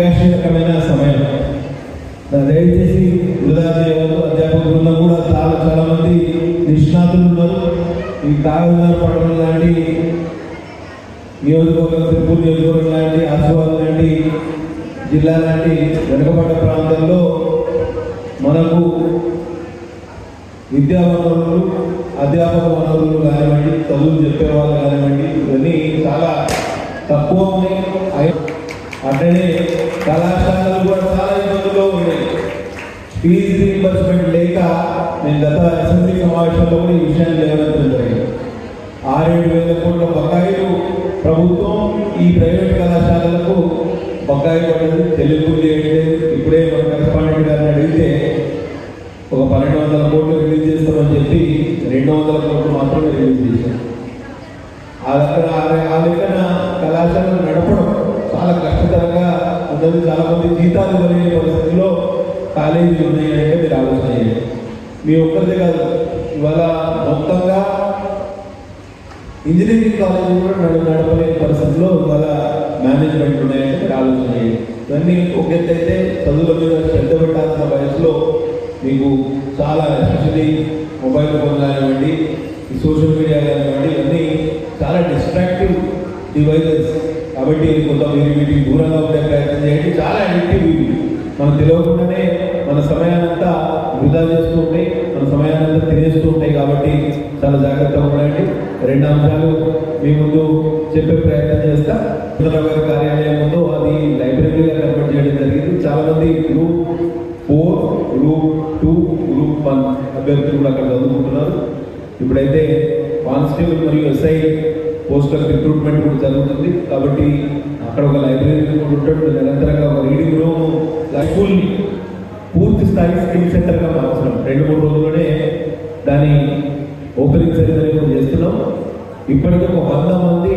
అత్యావశ్యకమైన సమయం. దయచేసి వృధా చేయవద్దు అధ్యాపక బృందం కూడా చాలా చాలా మంది నిష్ణాతులు ఉన్నారు. ఈ కాగజనగర్ పట్టణం లాంటి నియోజకవర్గం తిరుపతి నియోజకవర్గం లాంటి ఆశీర్వాదం లాంటి జిల్లా లాంటి వెనుకబడ్డ ప్రాంతాల్లో మనకు విద్యా వనరులు అధ్యాపక వనరులు కానివ్వండి చదువులు చెప్పేవాళ్ళు కానివ్వండి ఇవన్నీ చాలా తక్కువ ఉన్నాయి. అట్లనే ఫీజు లేక నేను గత అసెంబ్లీ సమావేశంలో కూడా ఈ విషయాన్ని లేవనెత్తడం జరిగింది. ఆరేడు వేల కోట్ల బకాయిలు ప్రభుత్వం ఈ ప్రైవేట్ కళాశాలలకు బకాయి పడ్డది తెలుగు చేయట్లేదు ఇప్పుడే మన కరెస్పాండెంట్ గారిని అడిగితే ఒక పన్నెండు వందల కోట్లు రిలీజ్ చేస్తామని చెప్పి రెండు వందల కోట్లు మాత్రమే రిలీజ్ చేశారు. ఆ లెక్కన ఆ- లెక్కన కళాశాలను నడపడం చాలా కష్టతరంగా అందరూ చాలా మంది జీతాలు ఇవ్వలేని పరిస్థితుల్లో కాలేజీలు ఉన్నాయి అంటే మీరు ఆలోచన చేయండి మీ ఒక్కరిదే కాదు. ఇవాళ మొత్తంగా ఇంజనీరింగ్ కాలేజ్ కూడా నడు నడపలేని పరిస్థితుల్లో ఇవాళ మేనేజ్మెంట్ ఉన్నాయంటే ఆలోచన ఇవన్నీ ఒక చదువుల మీద శ్రద్ధ పెట్టాల్సిన వయసులో మీకు చాలా ఎస్పెషలీ మొబైల్ ఫోన్ కానివ్వండి ఈ సోషల్ మీడియా కానివ్వండి ఇవన్నీ చాలా డిస్ట్రాక్టివ్ డివైజెస్ కాబట్టి కొంత మీరు వీటికి దూరంగా ఉండే ప్రయత్నం చేయండి. చాలా అడిక్టివ్ ఇవి. మనం తెలియకుండానే మన సమయాన్నంతా వృధా చేస్తూ ఉంటాయి చాలా జాగ్రత్తగా ఉండండి. రెండు అంశాలు మీ ముందు చెప్పే ప్రయత్నం చేస్తా. చంద్రబాబు కార్యాలయం ముందు అది లైబ్రరీగా కన్వర్ట్ చేయడం జరిగింది. చాలా మంది group four group two group one అభ్యర్థులు కూడా అక్కడ చదువుకుంటున్నారు. ఇప్పుడైతే కానిస్టేబుల్ మరియు ఎస్ఐ పోస్టల్ రిక్రూట్మెంట్ కూడా జరుగుతుంది. కాబట్టి అక్కడ ఒక లైబ్రరీ కూడా ఉంటాడు నిరంతరంగా ఒక రీడింగ్ రూమ్ స్కూల్ని పూర్తి స్థాయి స్కిల్ సెంటర్గా మార్చడం ఓపెనింగ్ చేస్తున్నాం. ఇప్పటికీ ఒక వంద మంది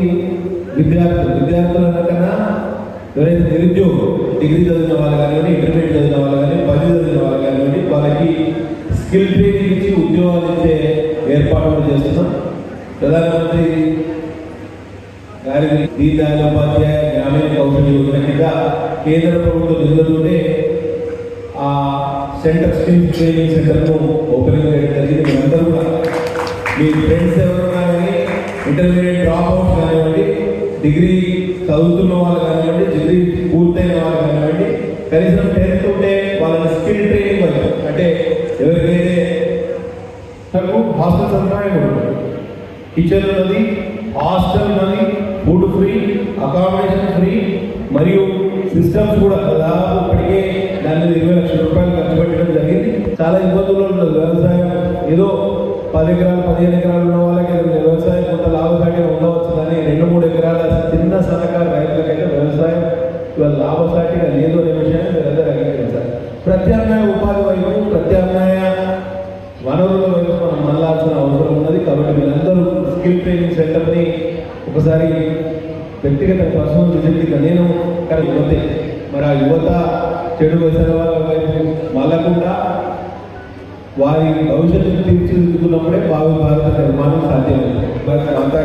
విద్యార్థులు విద్యార్థుల కన్నా ఎవరైతే నిరుద్యోగులు డిగ్రీ చదివిన వాళ్ళు కానివ్వండి ఇంటర్మీడియట్ చదివిన వాళ్ళు కానీ పది చదివిన వాళ్ళు కానివ్వండి వాళ్ళకి స్కిల్ ట్రైనింగ్ ఇచ్చి ఉద్యోగాలు ఇచ్చే ఏర్పాట్లు చేస్తున్నాం. ప్రధానమంత్రి గారి దీన్ దయాళ్ ఉపాధ్యాయ గ్రామీణ కౌశల్య యోజన కింద కేంద్ర ప్రభుత్వ నిధులతోనే ఆ సెంటర్ స్కిల్ ట్రైనింగ్ సెంటర్ను ఓపెనింగ్ చేయడం జరిగింది. మీరందరూ కూడా మీ ఫ్రెండ్స్ ఎవరున్నా కానీ ఇంటర్మీడియట్ డ్రాప్ అవుట్స్ కానివ్వండి డిగ్రీ చదువుతున్న వాళ్ళు కానివ్వండి డిగ్రీ పూర్తయిన వాళ్ళు కానివ్వండి కనీసం టెన్త్ ఉంటే వాళ్ళని స్కిల్ ట్రైనింగ్ వాళ్ళు. అంటే ఎవరికైతే తనకు హాస్టల్ సదుపాయం ఉంటుంది కిచెన్ ఉన్నది హాస్టల్ ఉన్నది ఫుడ్ ఫ్రీ అకామిడేషన్ ఫ్రీ మరియు సిస్టమ్స్ కూడా దాదాపు ఇప్పటికే దాని మీద ఇరవై లక్షల రూపాయలు ఖర్చు పెట్టడం జరిగింది. చాలా ఇబ్బందులు ఉన్నది వ్యవసాయం ఏదో పది ఎకరాలు పదిహేను ఎకరాలు ఉన్న వాళ్ళకి వ్యవసాయం కొంత లాభసాటిగా ఉండవచ్చు. కానీ రెండు మూడు ఎకరాల చిన్న సన్నకారు రైతులకైతే వ్యవసాయం ఇవాళ లాభసాటిగా లేదు అనే విషయాన్ని మీరందరూ అంగీకరించాలి. ప్రత్యామ్నాయ ఉపాధి వైపు ప్రత్యామ్నాయ వనరుల వైపు మనం మళ్ళాల్సిన అవసరం ఉన్నది. కాబట్టి మీరందరూ స్కిల్ ట్రైనింగ్ సెంటర్ని ఒకసారి వ్యక్తిగత పర్సనల్ విజిట్గా నేను కానీ యువతే మరి ఆ యువత చెడు వ్యసనాల వైపు మళ్ళకుండా వారి భవిష్యత్తును తీర్చిదిద్దుకున్నప్పుడే భావి భారత నిర్మాణం సాధ్యమవుతుంది. అంతా